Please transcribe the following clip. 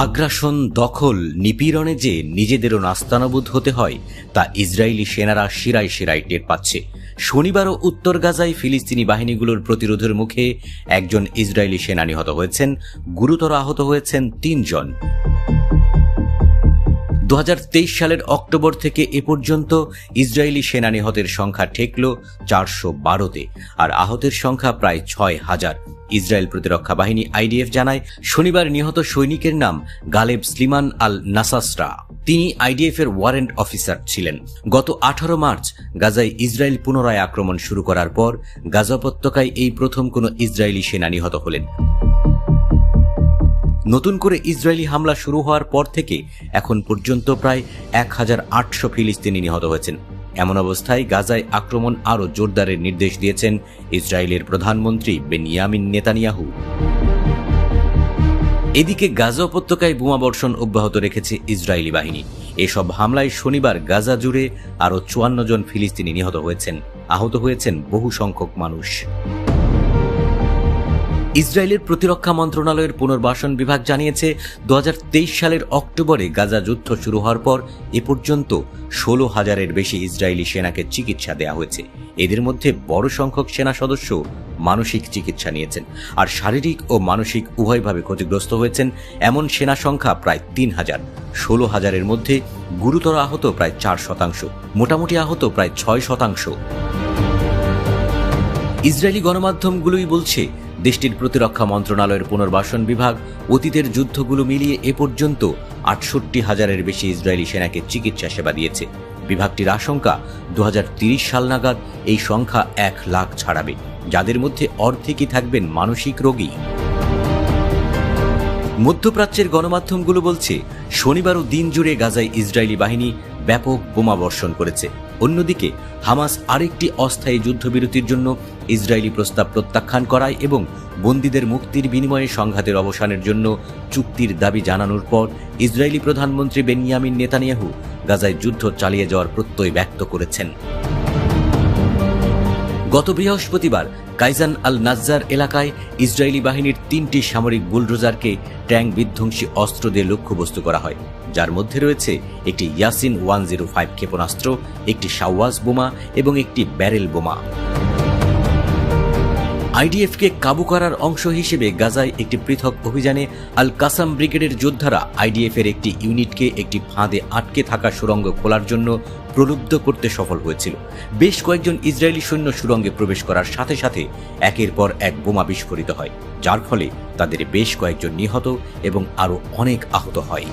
আগ্রাসন, দখল, নিপীড়নে যে নিজেদেরও নাস্তানাবুদ হতে হয়, তা ইসরায়েলি সেনারা শিরায় শিরায় টের পাচ্ছে। শনিবারও উত্তর গাজায় ফিলিস্তিনি বাহিনীগুলোর প্রতিরোধের মুখে একজন ইসরায়েলি সেনা নিহত হয়েছেন। গুরুতর আহত হয়েছেন তিনজন। দু হাজার তেইশ সালের অক্টোবর থেকে এ পর্যন্ত ইসরায়েলি সেনা নিহতের সংখ্যা ঠেকল চারশো বারোতে, আর আহতের সংখ্যা প্রায় ছয় হাজার। ইসরায়েল প্রতিরক্ষা বাহিনী আইডিএফ জানায়, শনিবার নিহত সৈনিকের নাম গালেব স্লিমান আল নাসাসরা। তিনি আইডিএফ এর ওয়ারেন্ট অফিসার ছিলেন। গত আঠারো মার্চ গাজায় ইসরায়েল পুনরায় আক্রমণ শুরু করার পর গাজা উপত্যকায় এই প্রথম কোনো ইসরায়েলি সেনা নিহত হলেন। নতুন করে ইসরায়েলি হামলা শুরু হওয়ার পর থেকে এখন পর্যন্ত প্রায় এক হাজার আটশো ফিলিস্তিনি নিহত হয়েছেন। এমন অবস্থায় গাজায় আক্রমণ আরও জোরদারের নির্দেশ দিয়েছেন ইসরায়েলের প্রধানমন্ত্রী বেনিয়ামিন নেতানিয়াহু। এদিকে গাজা উপত্যকায় বোমাবর্ষণ অব্যাহত রেখেছে ইসরায়েলি বাহিনী। এসব হামলায় শনিবার গাজা জুড়ে আরও চুয়ান্ন জন ফিলিস্তিনি নিহত হয়েছেন। আহত হয়েছেন বহু সংখ্যক মানুষ। ইসরায়েলের প্রতিরক্ষা মন্ত্রণালয়ের পুনর্বাসন বিভাগ জানিয়েছে, দুহাজার তেইশ সালের অক্টোবরে গাজা যুদ্ধ শুরু হওয়ার পর এ পর্যন্ত ষোলো হাজারের বেশি ইসরায়েলি সেনাকে চিকিৎসা দেওয়া হয়েছে। এদের মধ্যে বড় সংখ্যক সেনা সদস্য মানসিক চিকিৎসা নিয়েছেন আর শারীরিক ও মানসিক উভয়ভাবে ক্ষতিগ্রস্ত হয়েছেন। এমন সেনা সংখ্যা প্রায় তিন হাজার। ষোলো হাজারের মধ্যে গুরুতর আহত প্রায় চার শতাংশ। মোটামুটি আহত প্রায় ছয় শতাংশ। ইসরায়েলি গণমাধ্যমগুলোই বলছে দেশটির প্রতিরক্ষা মন্ত্রণালয়ের পুনর্বাসন বিভাগ, অতীতের যুদ্ধগুলো মিলিয়ে এ পর্যন্ত আটষট্টি হাজারের বেশি ইসরায়েলি সেনাকে চিকিৎসা সেবা দিয়েছে। বিভাগটির আশঙ্কা দু সাল নাগাদ এই সংখ্যা এক লাখ ছাড়াবে, যাদের মধ্যে অর্ধেকই থাকবেন মানসিক রোগী। মধ্যপ্রাচ্যের গণমাধ্যমগুলো বলছে, শনিবারও দিন জুড়ে গাজায় ইসরায়েলি বাহিনী ব্যাপক বোমা বর্ষণ করেছে। অন্যদিকে, হামাস আরেকটি অস্থায়ী যুদ্ধবিরতির জন্য ইসরায়েলি প্রস্তাব প্রত্যাখ্যান করায় এবং বন্দীদের মুক্তির বিনিময়ে সংঘাতের অবসানের জন্য চুক্তির দাবি জানানোর পর ইসরায়েলি প্রধানমন্ত্রী বেনিয়ামিন নেতানিয়াহু গাজায় যুদ্ধ চালিয়ে যাওয়ার প্রত্যয় ব্যক্ত করেছেন। গত বৃহস্পতিবার কাইজান আল নাজ্জার এলাকায় ইসরায়েলি বাহিনীর তিনটি সামরিক বুলডোজারকে ট্যাঙ্ক বিধ্বংসী অস্ত্র দিয়ে লক্ষ্যবস্তু করা হয়, যার মধ্যে রয়েছে একটি ইয়াসিন ওয়ান জিরো ফাইভ ক্ষেপণাস্ত্র, একটি সাওয়াজ বোমা এবং একটি ব্যারেল বোমা। আইডিএফকে কাবু করার অংশ হিসেবে গাজায় একটি পৃথক অভিযানে আল কাসাম ব্রিগেডের যোদ্ধারা আইডিএফ এর একটি ইউনিটকে একটি ফাঁদে আটকে থাকা সুরঙ্গ খোলার জন্য প্রলুব্ধ করতে সফল হয়েছিল। বেশ কয়েকজন ইসরায়েলি সৈন্য সুরঙ্গে প্রবেশ করার সাথে সাথে একের পর এক বোমা বিস্ফোরিত হয়, যার ফলে তাদের বেশ কয়েকজন নিহত এবং আরও অনেক আহত হয়।